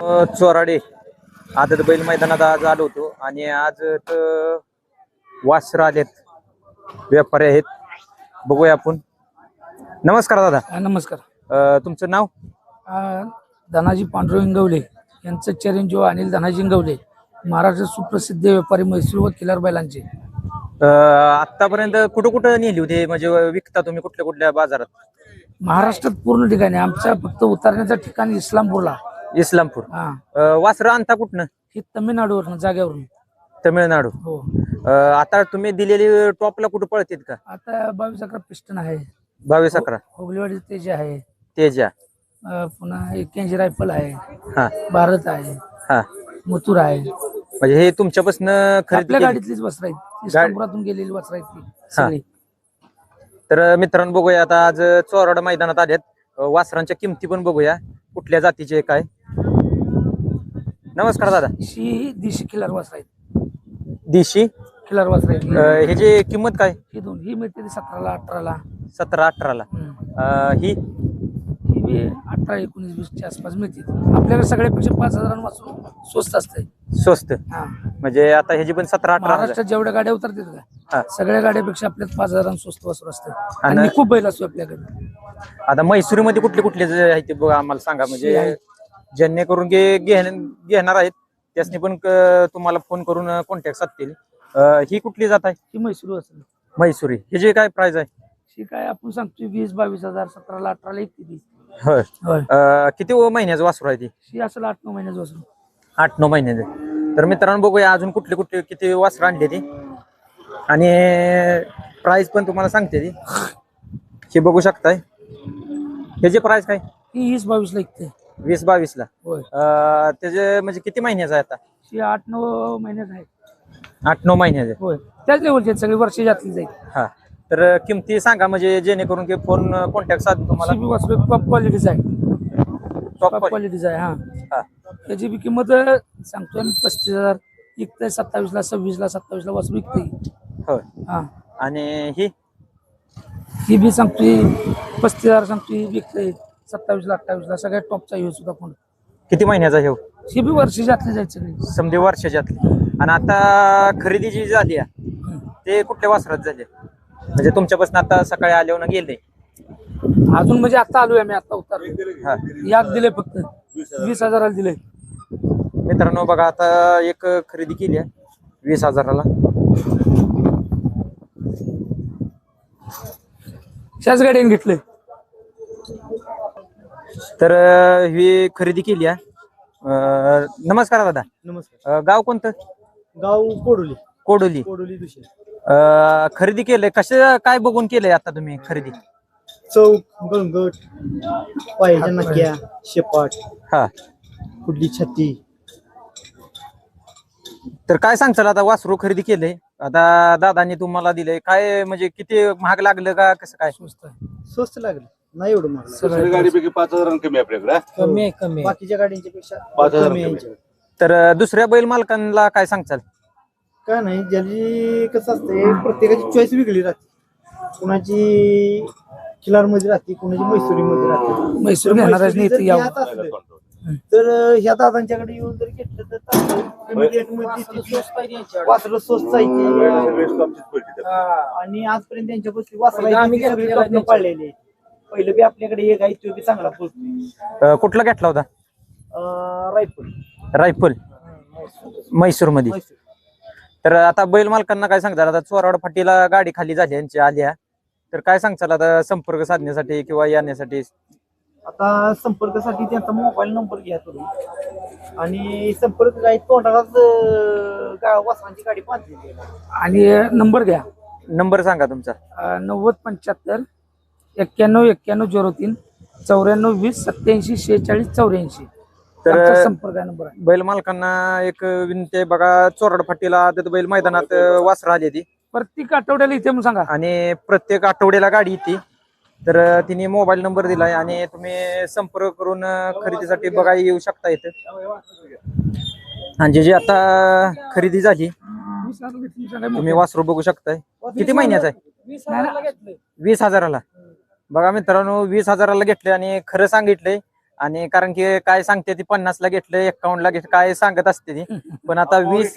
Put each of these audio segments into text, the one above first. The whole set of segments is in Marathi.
चोराडे. आदत बैल मैदानात आज आलो होतो आणि आज वासर आलेत. व्यापारी आहेत. बघूया आपण. नमस्कार दादा. हा, नमस्कार. अ, तुमचं नाव? आ, धनाजी पांडुरंग इंगवले. यांचं चिरंजीव अनिल धनाजी इंगवले. महाराष्ट्र सुप्रसिद्ध व्यापारी मैसूर व किल्लार बैलांचे. अ, आतापर्यंत कुठं कुठं नेली होती? म्हणजे विकता तुम्ही कुठल्या कुठल्या बाजारात? महाराष्ट्रात पूर्ण ठिकाणी. आमच्या फक्त उतरण्याचं ठिकाण इस्लामपूरला. इस्लामपूर. हा. अ, वासरं आणता कुठनं? ही तमिळनाडूवरून जागेवरून. तमिळनाडू. हो. अ, आता तुम्ही दिलेली टॉपला कुठं पळतील का? आता बावीस अकरा पिस्टन आहे. बावीस अकरा. होगलेवाडी तेज आहे. तेजा. अ, पुन्हा एक्क्याऐंशी रायफल आहे. हा. भारत आहे. हा. मथुर आहे. म्हणजे हे तुमच्यापासून खरेदी आपल्या केली? गाडीतलीच वस्त्र आहेत. इस्लामपुरातून गेलेली वस्त्र आहेत ती सगळी. तर मित्रांनो बघूया आता आज चोराड मैदानात आल्यात अ, वासरांच्या किमती पण बघूया. कुठल्या जातीचे काय नमस्कार दादा. ही दिशी खिलार वस्त्र आहेत दिशी? वस्त्र आहेत अ, ह्याची किंमत काय? ही दोन ही मिळते ती सतराला अठराला. सतरा अठराला. हम्म. अ, ही? ही बी अठरा एकोणीस वीसच्या आसपास मिळते आपल्याकडे सगळ्यापेक्षा पाच हजारांपासून स्वस्त असते स्वस्त. हा. म्हणजे आता ह्याची पण सतरा अठरा महाराष्ट्रात जेवढ्या गाड्या उतरतात हा. का सगळ्या गाड्यापेक्षा आपल्यात पाच हजारां स्वस्त वस्तू असते आणि- आणि खूप बैल असतो आपल्याकडे. आता म्हैसूरमध्ये कुठले कुठले जे आहे ते बघा आम्हाला सांगा. हे म्हणजे. जेणेकरून घे- घेण- घेणार आहेत त्यासनी पण क- तुम्हाला फोन करून कॉन्टॅक्ट साधतील. अ, ही कुठली जात आहे? ही म्हैसूर असेल म्हैसुरी ह्याची काय प्राइस आहे? ही काय आपण सांगतोय वीस बावीस हजार सतराला अठराला एक ती. होय. होय. अ, किती व महिन्याचं वासरू आहे ती? ही असेल आठ नऊ महिन्याचं वस्तू आठ नऊ महिन्याचे. तर मित्रांनो बघूया अजून कुठले कुठले किती वासरं आणले ती. आणि प्राइस पण तुम्हाला सांगते ती. हे बघू शकताय. ह्याची प्राइस काय? ही वीस बावीसला ऐकते वीस बावीस ला. होय. अं, त्याचे म्हणजे किती महिन्याचं आहे आता? ही आठ नऊ महिन्यात आहे आठ नऊ महिन्याचे. होय. त्याच लेवलचे सगळी वर्षी जातली जाईल. हा. तर किमती सांगा म्हणजे जेणेकरून की फोन कॉन्टॅक्ट साध तुम्हाला. ही टॉप क्वालिटीचा आहे. टॉप टॉप क्वालिटीचा आहे हा. हा. त्याची बी किंमत सांगतोय मी पस्तीस हजार. विकतंय सत्तावीसला सव्वीसला सत्तावीसला वस्तू विकते होय. हा. आणि ही? ही बी सांगतोय पस्तीस हजार सांगतोय विकतंय. सत्तावीसला अठ्ठावीसला सगळ्यात टॉपचा यूज सुद्धा फोन किती महिन्याचा हे? ही बी वर्षी जातली जायचं सगळी समजे वर्षाच्यातली आणि आता खरेदी जी झाली आहे ते कुठल्या वासरात झाले म्हणजे तुमच्यापासून आता सकाळी आल्यावर गेले. अजून म्हणजे आता आलोय आम्ही आता उतर हा. याद दिले फक्त. वीस हजाराला दिले मित्रांनो बघा आता एक खरेदी केली आहे वीस हजाराला. त्याच गाडीने घेतले तर ही खरेदी केली आहे. अं, नमस्कार दादा. नमस्कार. अं, गाव कोणतं? गाव कोडोली. कोडोली. कोडोली दुसरे. अं, खरेदी केलंय. कसं काय बघून केलंय आता तुम्ही खरेदी? चौक गणगट पायाच्या नक्या शेपाट हा. कुठली छत्ती तर काय सांगचाल आता वासरू खरेदी केलंय. आता दादांनी तुम्हाला दिलंय. काय म्हणजे किती महाग लागलं का कसं काय? स्वस्त आहे. स्वस्त लागलं. नाही एवढं महाग दुसऱ्या गाडीपैकी पाच हजार कमी आपल्याकडे हा? कमी आहे कमी आहे. बाकीच्या गाड्यांच्या पेक्षा पाच हजार कमी कमी. तर अं, दुसऱ्या बैल मालकांना काय सांगचाल काय नाही ज्याची कसं असतंय प्रत्येकाची चॉईस वेगळी राहते. कुणाची किलारमध्ये राहते कुणाची मैसुरी मध्ये राहते. म्हैसूर तर घेणारच म्हैसूरी नाही जर इथं यावं. घ्यायचं असलं, तर ह्या दादांच्याकडे येऊन जर घेतलं तर. कमी देतील. वासरं स्वस्त आहे. आणि आजपर्यंत त्यांच्यापासून वासरा पाळलेले आहेत. पहिलं बी आपल्याकडे एक आहे तो बी चांगला पोहोचतो अं, कुठला घेतला होता? रायफल रायफल म्हैसूरमध्ये तर आता बैल मालकांना काय सांगताल? आता चोराड फाटीला गाडी खाली झाली यांची आल्या तर काय सांगताल आता संपर्क साधण्यासाठी किंवा येण्यासाठी? आता संपर्कासाठी त्यांचा मोबाईल नंबर घ्या तुम्ही. आणि संपर्क काय तोंडालाच गा- वासरांची गाडी बांधलेली आहे. आणि नंबर घ्या. नंबर सांगा तुमचा. अं, नव्वद पंच्याहत्तर एक्क्याण्णव एक्क्याण्णव झिरो तीन चौऱ्याण्णव वीस सत्याऐंशी शेहेचाळीस चौऱ्याऐंशी. तर- संपर्क नंबर आहे. बैल मालकांना एक विनंती आहे बघा चोराड फाटीला बैल मैदानात वासरं आली ती. प्रत्येक आठवड्याला इथे म्हणून सांगा. आणि प्रत्येक आठवड्याला गाडी येते. तर तिने मोबाईल नंबर दिलाय आणि तुम्ही संपर्क करून खरेदीसाठी बघा येऊ शकता इथे. आणि जे जे आता खरेदी झाली तुम्ही वासरू बघू शकताय. किती महिन्याचा आहे? वीस हजाराला. बघा मित्रांनो वीस हजाराला घेतले आणि खरं सांगितलंय. आणि कारण की काय सांगते ती पन्नासला घेतलं एक्कावन्नला घेतलं काय सांगत असते ती. पण आता वीस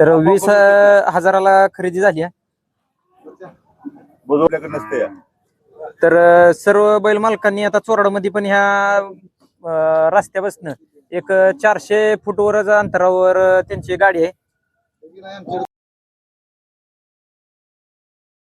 तर वीस हजाराला खरेदी झाली आहे. बरोबर आपल्याकडे नसतं. या तर अं, सर्व बैल मालकांनी आता चोराडमध्ये पण ह्या अं, रस्त्यापासनं एक चारशे फूटवरच अंतरावर अं, त्यांची गाडी आहे.